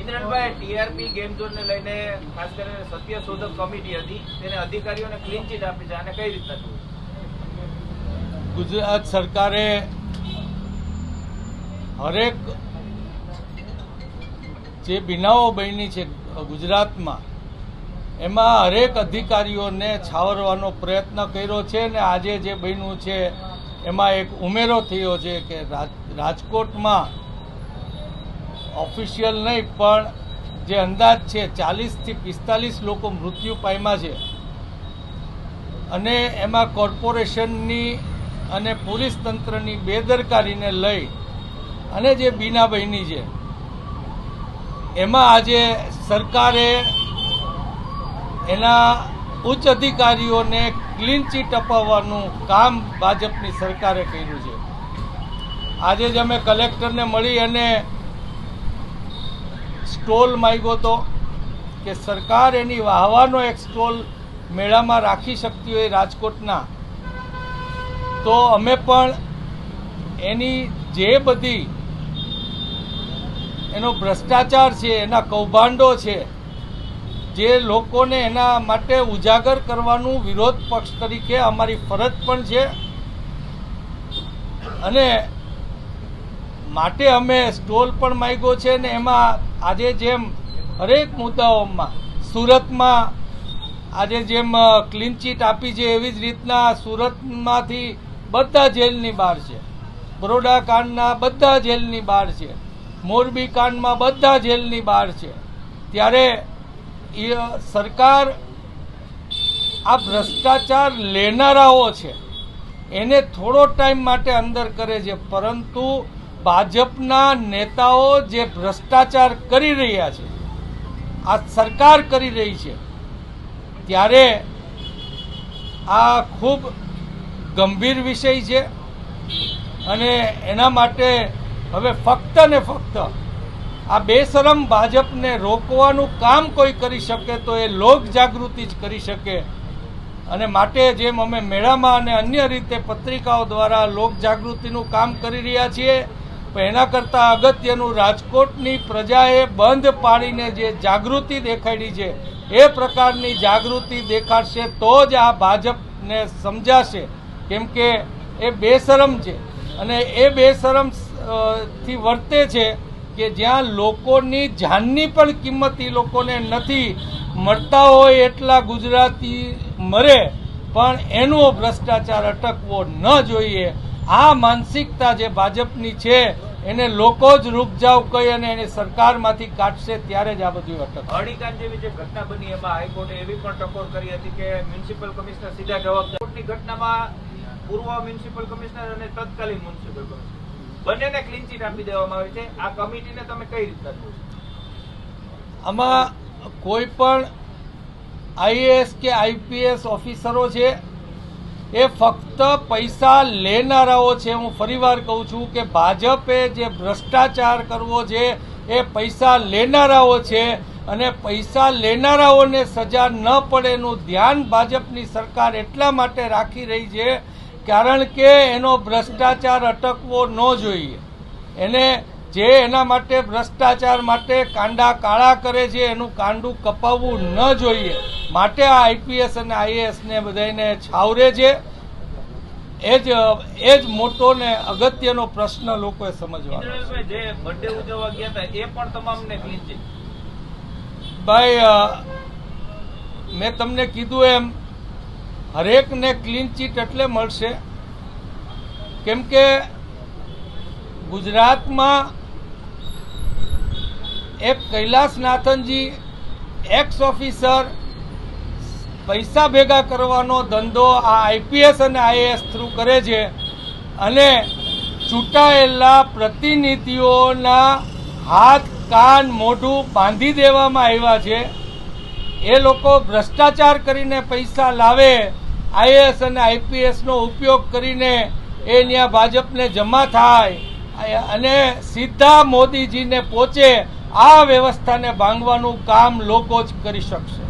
ઇન્દ્રનભાઈ, TRP game ઝોનને લઈને ખાસ કરીને સત્ય શોધક કમિટી હતી તેને અધિકારીઓને ક્લીન ચીટ આપી છે અને કઈ રીતના? ગુજરાત સરકારે હરેક જે બિનાઓ બની છે ગુજરાતમાં, એમાં હરેક અધિકારીઓને છાવરવાનો પ્રયત્ન કર્યો છે ને આજે જે બન્યું છે, એમાં એક ઉમેરો થયો છે કે રાજકોટમાં ઓફિશિયલ નહીં, પણ જે અંદાજ છે, ચાલીસથી પિસ્તાલીસ લોકો મૃત્યુ પામ્યા છે. અને એમાં કોર્પોરેશનની અને પોલીસ તંત્રની બેદરકારીને લઈ અને જે બીના બહેની છે, એમાં આજે સરકારે એના ઉચ્ચ અધિકારીઓને ક્લીન ચીટ અપાવવાનું કામ ભાજપની સરકારે કર્યું છે. આજે જ અમે કલેક્ટરને મળી અને સ્ટોલ માગ્યો હતો કે સરકાર એની વાહવાનો એક સ્ટોલ મેળામાં રાખી શકતી હોય રાજકોટના, તો અમે પણ એની જે બધી એનો ભ્રષ્ટાચાર છે, એના કૌભાંડો છે, જે લોકોને એના માટે ઉજાગર કરવાનું વિરોધ પક્ષ તરીકે અમારી ફરજ પણ છે. અને માટે અમે સ્ટોલ પણ માગ્યો છે ને એમાં આજે જેમ હરેક મુદ્દાઓમાં, સુરતમાં આજે જેમ ક્લીન ચીટ આપી છે એવી જ રીતના સુરતમાંથી બધા જેલની બહાર છે. બરોડા કાંડના બધા જેલની બહાર છે. મોરબી કાંડમાં બધા જેલની બહાર છે. ત્યારે એ સરકાર આ ભ્રષ્ટાચાર લેનારાઓ છે. એને થોડો ટાઈમ માટે અંદર કરે છે, પરંતુ ભાજપના નેતાઓ જે ભ્રષ્ટાચાર કરી રહ્યા છે, આ સરકાર કરી રહી છે, ત્યારે આ ખૂબ ગંભીર વિષય છે અને એના માટે હવે ફક્ત ને ફક્ત આ બેશરમ ભાજપને રોકવાનું કામ કોઈ કરી શકે તો એ લોક જાગૃતિ જ કરી શકે. અને માટે જેમ અમે મેળામાં અને અન્ય રીતે પત્રિકાઓ દ્વારા લોક જાગૃતિનું કામ કરી રહ્યા છીએ એના કરતાં અગત્યનું રાજકોટની પ્રજાએ બંધ પાડીને જે જાગૃતિ દેખાડી છે, એ પ્રકારની જાગૃતિ દેખાડશે તો જ આ ભાજપને સમજાશે. કેમ કે એ બેશરમ છે અને એ બેશરમથી વર્તે છે કે જ્યાં લોકોની જાનની પણ કિંમત એ લોકોને નથી, મળતા હોય એટલા ગુજરાતી મરે, પણ એનો ભ્રષ્ટાચાર અટકવો ન જોઈએ. આ માનસિકતા જે ભાજપની છે એને લોકો જ રૂપ જાવ કહી અને એને સરકારમાંથી કાઢશે ત્યારે જ આ બધું અટક હળીકાંડ જેવી જે ઘટના બની એમાં હાઈકોર્ટે એવી પણ ટકોર કરી હતી કે મ્યુનિસિપલ કમિશનર સીધા જવાબદાર. કોર્ટની ઘટનામાં પૂર્વ મ્યુનિસિપલ કમિશનર અને તત્કાલીન મ્યુનિસિપલ કમિશનર. બંનેને ક્લીન ચીટ આપી દેવામાં આવી છે. આ કમિટીને તમે કઈ રીતના જુઓ આમાં કોઈ પણ આઈએએસ કે આઈપીએસ ઓફિસરો છે એ ફક્ત પૈસા લેનારાઓ છે. હું ફરીવાર કહું છું કે ભાજપે જે ભ્રષ્ટાચાર કરવો છે, એ પૈસા લેનારાઓ છે અને પૈસા લેનારાઓને સજા ન પડે એનું ધ્યાન ભાજપની સરકાર એટલા માટે રાખી રહી છે, કારણ કે એનો ભ્રષ્ટાચાર અટકવો ન જોઈએ. એને જે એના માટે ભ્રષ્ટાચાર માટે કાંડા કાળા કરે છે એનું કાંડું કપાવવું ન જોઈએ. માટે આ આઈપીએસ અને આઈએએસ ને બધાને છાવરે છે. એ જ એ જ મોટો ને અગત્યનો પ્રશ્ન લોકોએ સમજવાનો ચીટ ભાઈ મેં તમને કીધું એમ હરેકને ક્લીન ચીટ એટલે મળશે. કેમ કે ગુજરાતમાં એક કૈલાસનાથનજી એક્સ ઓફિસર પૈસા ભેગા કરવાનો ધંધો આ આઈપીએસ અને આઈએએસ થ્રુ કરે છે અને ચૂંટાયેલા પ્રતિનિધિઓના હાથ, કાન, મોઢું બાંધી દેવામાં આવ્યા છે. એ લોકો ભ્રષ્ટાચાર કરીને પૈસા લાવે આઈએએસ અને આઈપીએસનો ઉપયોગ કરીને એ ત્યાં ભાજપને જમા થાય. અને સીધા મોદીજીને પહોંચે આ વ્યવસ્થાને ભાંગવાનું કામ લોકો જ કરી શકશે.